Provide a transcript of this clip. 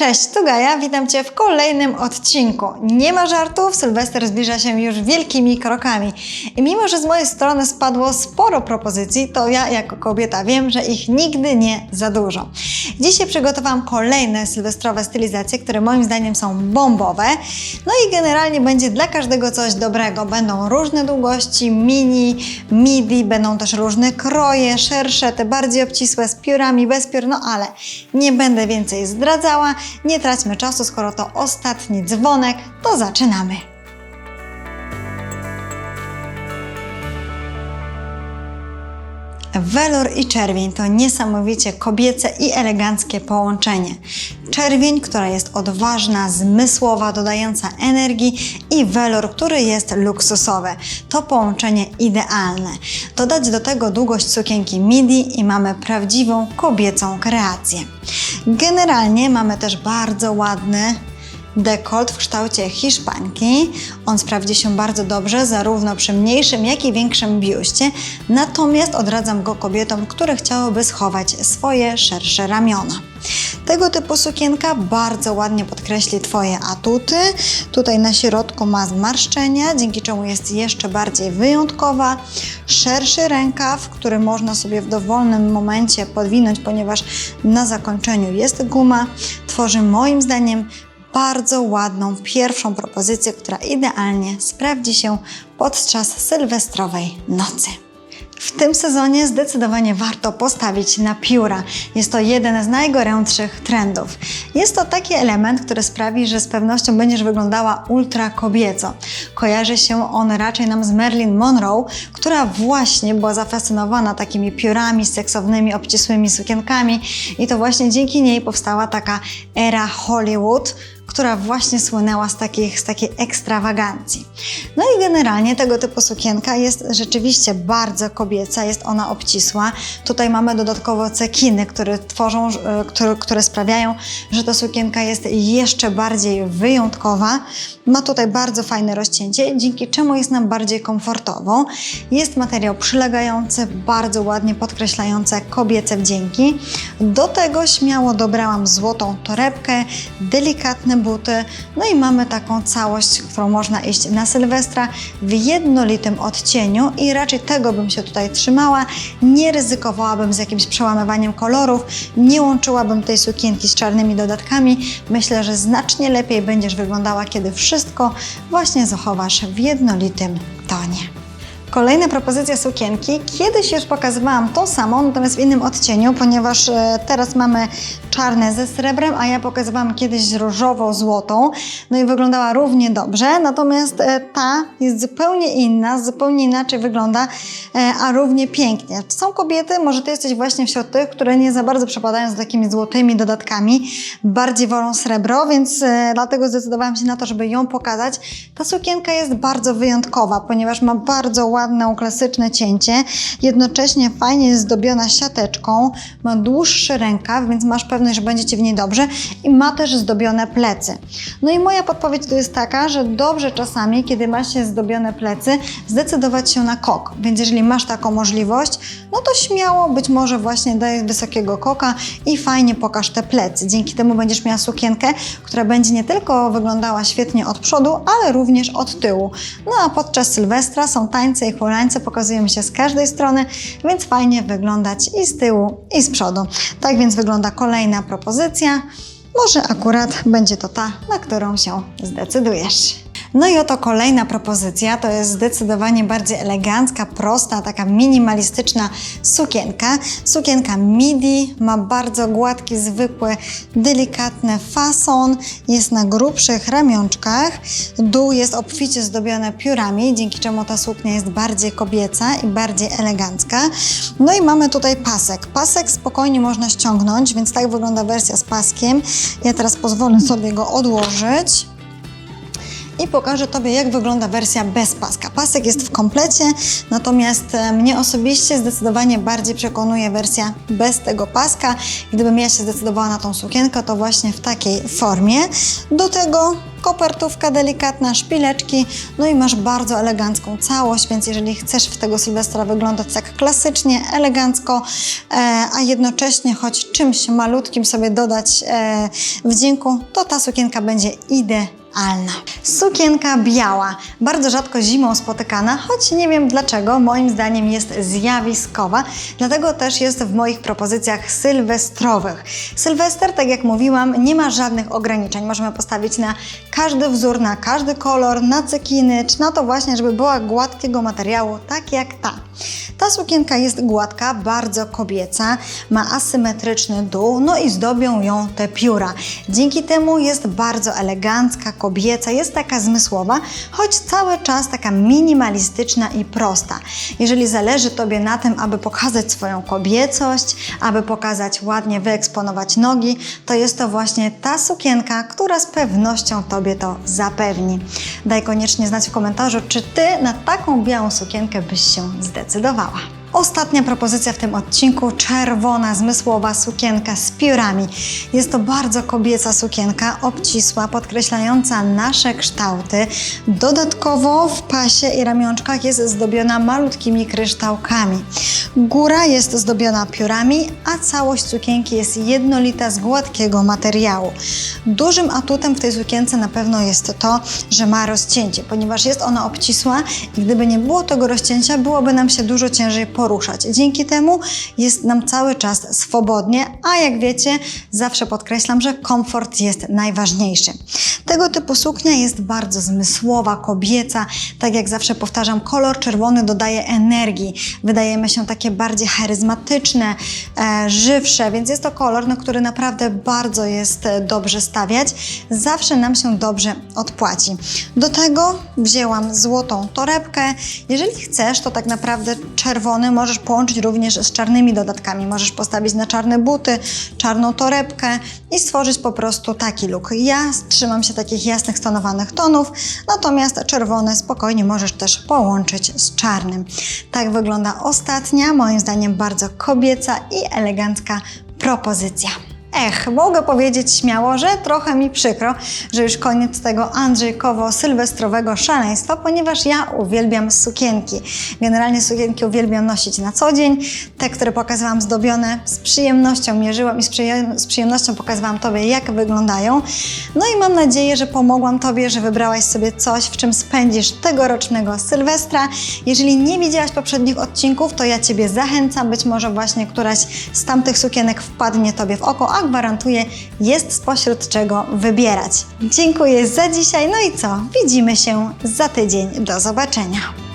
Cześć, tu Gaja, witam Cię w kolejnym odcinku. Nie ma żartów, Sylwester zbliża się już wielkimi krokami. I mimo, że z mojej strony spadło sporo propozycji, to ja jako kobieta wiem, że ich nigdy nie za dużo. Dzisiaj przygotowałam kolejne sylwestrowe stylizacje, które moim zdaniem są bombowe. No i generalnie będzie dla każdego coś dobrego. Będą różne długości, mini, midi, będą też różne kroje, szersze, te bardziej obcisłe, z piórami, bez piór, no ale nie będę więcej zdradzała. Nie traćmy czasu, skoro to ostatni dzwonek, to zaczynamy. Welur i czerwień to niesamowicie kobiece i eleganckie połączenie. Czerwień, która jest odważna, zmysłowa, dodająca energii i welur, który jest luksusowy. To połączenie idealne. Dodać do tego długość sukienki midi i mamy prawdziwą kobiecą kreację. Generalnie mamy też bardzo ładny Dekolt w kształcie hiszpanki. On sprawdzi się bardzo dobrze zarówno przy mniejszym, jak i większym biuście. Natomiast odradzam go kobietom, które chciałyby schować swoje szersze ramiona. Tego typu sukienka bardzo ładnie podkreśli Twoje atuty. Tutaj na środku ma zmarszczenia, dzięki czemu jest jeszcze bardziej wyjątkowa. Szerszy rękaw, który można sobie w dowolnym momencie podwinąć, ponieważ na zakończeniu jest guma. Tworzy moim zdaniem bardzo ładną pierwszą propozycję, która idealnie sprawdzi się podczas sylwestrowej nocy. W tym sezonie zdecydowanie warto postawić na pióra. Jest to jeden z najgorętszych trendów. Jest to taki element, który sprawi, że z pewnością będziesz wyglądała ultra kobieco. Kojarzy się on raczej nam z Marilyn Monroe, która właśnie była zafascynowana takimi piórami seksownymi, obcisłymi sukienkami i to właśnie dzięki niej powstała taka era Hollywood, która właśnie słynęła z, takich, z takiej ekstrawagancji. No i generalnie tego typu sukienka jest rzeczywiście bardzo kobieca, jest ona obcisła. Tutaj mamy dodatkowo cekiny, które tworzą, e, które, które sprawiają, że ta sukienka jest jeszcze bardziej wyjątkowa. Ma tutaj bardzo fajne rozcięcie, dzięki czemu jest nam bardziej komfortowo. Jest materiał przylegający, bardzo ładnie podkreślające kobiece wdzięki. Do tego śmiało dobrałam złotą torebkę, delikatne buty, no i mamy taką całość, którą można iść na Sylwestra w jednolitym odcieniu i raczej tego bym się tutaj trzymała. Nie ryzykowałabym z jakimś przełamywaniem kolorów, nie łączyłabym tej sukienki z czarnymi dodatkami. Myślę, że znacznie lepiej będziesz wyglądała, kiedy wszystko właśnie zachowasz w jednolitym tonie. Kolejna propozycja sukienki. Kiedyś już pokazywałam tą samą, natomiast w innym odcieniu, ponieważ e, teraz mamy czarne ze srebrem, a ja pokazywałam kiedyś różowo-złotą. No i wyglądała równie dobrze, natomiast e, ta jest zupełnie inna, zupełnie inaczej wygląda, e, a równie pięknie. Są kobiety, może ty jesteś właśnie wśród tych, które nie za bardzo przepadają z takimi złotymi dodatkami, bardziej wolą srebro, więc e, dlatego zdecydowałam się na to, żeby ją pokazać. Ta sukienka jest bardzo wyjątkowa, ponieważ ma bardzo ładne, klasyczne cięcie, jednocześnie fajnie jest zdobiona siateczką, ma dłuższy rękaw, więc masz pewność, że będzie Ci w niej dobrze i ma też zdobione plecy. No i moja podpowiedź tu jest taka, że dobrze czasami, kiedy ma się zdobione plecy, zdecydować się na kok. Więc jeżeli masz taką możliwość, no to śmiało być może właśnie daj wysokiego koka i fajnie pokaż te plecy. Dzięki temu będziesz miała sukienkę, która będzie nie tylko wyglądała świetnie od przodu, ale również od tyłu. No a podczas Sylwestra są tańce i hulańce, pokazują się z każdej strony, więc fajnie wyglądać i z tyłu, i z przodu. Tak więc wygląda kolejna propozycja. Może akurat będzie to ta, na którą się zdecydujesz. No i oto kolejna propozycja, to jest zdecydowanie bardziej elegancka, prosta, taka minimalistyczna sukienka. Sukienka midi, ma bardzo gładki, zwykły, delikatny fason, jest na grubszych ramionczkach. Dół jest obficie zdobiony piórami, dzięki czemu ta suknia jest bardziej kobieca i bardziej elegancka. No i mamy tutaj pasek. Pasek spokojnie można ściągnąć, więc tak wygląda wersja z paskiem. Ja teraz pozwolę sobie go odłożyć. I pokażę Tobie, jak wygląda wersja bez paska. Pasek jest w komplecie, natomiast e, mnie osobiście zdecydowanie bardziej przekonuje wersja bez tego paska. Gdybym ja się zdecydowała na tą sukienkę, to właśnie w takiej formie. Do tego kopertówka delikatna, szpileczki, no i masz bardzo elegancką całość, więc jeżeli chcesz w tego Sylwestra wyglądać tak klasycznie, elegancko, e, a jednocześnie choć czymś malutkim sobie dodać e, wdzięku, to ta sukienka będzie idealna. Sukienka biała, bardzo rzadko zimą spotykana, choć nie wiem dlaczego, moim zdaniem jest zjawiskowa, dlatego też jest w moich propozycjach sylwestrowych. Sylwester, tak jak mówiłam, nie ma żadnych ograniczeń. Możemy postawić na każdy wzór, na każdy kolor, na cekiny, czy na to właśnie, żeby była gładkiego materiału, tak jak ta. Ta sukienka jest gładka, bardzo kobieca, ma asymetryczny dół, no i zdobią ją te pióra. Dzięki temu jest bardzo elegancka, kobieca, jest taka zmysłowa, choć cały czas taka minimalistyczna i prosta. Jeżeli zależy Tobie na tym, aby pokazać swoją kobiecość, aby pokazać ładnie, wyeksponować nogi, to jest to właśnie ta sukienka, która z pewnością Tobie to zapewni. Daj koniecznie znać w komentarzu, czy Ty na taką białą sukienkę byś się zdecydowała. Ostatnia propozycja w tym odcinku czerwona, zmysłowa sukienka z piórami. Jest to bardzo kobieca sukienka, obcisła, podkreślająca nasze kształty. Dodatkowo w pasie i ramionczkach jest zdobiona malutkimi kryształkami. Góra jest zdobiona piórami, a całość sukienki jest jednolita z gładkiego materiału. Dużym atutem w tej sukience na pewno jest to, że ma rozcięcie, ponieważ jest ona obcisła i gdyby nie było tego rozcięcia, byłoby nam się dużo ciężej poruszać. Dzięki temu jest nam cały czas swobodnie, a jak wiecie, zawsze podkreślam, że komfort jest najważniejszy. Tego typu suknia jest bardzo zmysłowa, kobieca. Tak jak zawsze powtarzam, kolor czerwony dodaje energii. Wydajemy się takie bardziej charyzmatyczne, e, żywsze, więc jest to kolor, na który naprawdę bardzo jest e, dobrze stawiać. Zawsze nam się dobrze odpłaci. Do tego wzięłam złotą torebkę. Jeżeli chcesz, to tak naprawdę czerwony możesz połączyć również z czarnymi dodatkami. Możesz postawić na czarne buty, czarną torebkę i stworzyć po prostu taki look. Ja trzymam się takich jasnych, stonowanych tonów, natomiast czerwony spokojnie możesz też połączyć z czarnym. Tak wygląda ostatnia, moim zdaniem bardzo kobieca i elegancka propozycja. Ech, mogę powiedzieć śmiało, że trochę mi przykro, że już koniec tego Andrzejkowo-sylwestrowego szaleństwa, ponieważ ja uwielbiam sukienki. Generalnie sukienki uwielbiam nosić na co dzień. Te, które pokazywałam zdobione, z przyjemnością mierzyłam i z, przyje- z przyjemnością pokazywałam Tobie, jak wyglądają. No i mam nadzieję, że pomogłam Tobie, że wybrałaś sobie coś, w czym spędzisz tegorocznego Sylwestra. Jeżeli nie widziałaś poprzednich odcinków, to ja Ciebie zachęcam. Być może właśnie któraś z tamtych sukienek wpadnie Tobie w oko, a gwarantuję, jest spośród czego wybierać. Dziękuję za dzisiaj. No i co? Widzimy się za tydzień. Do zobaczenia.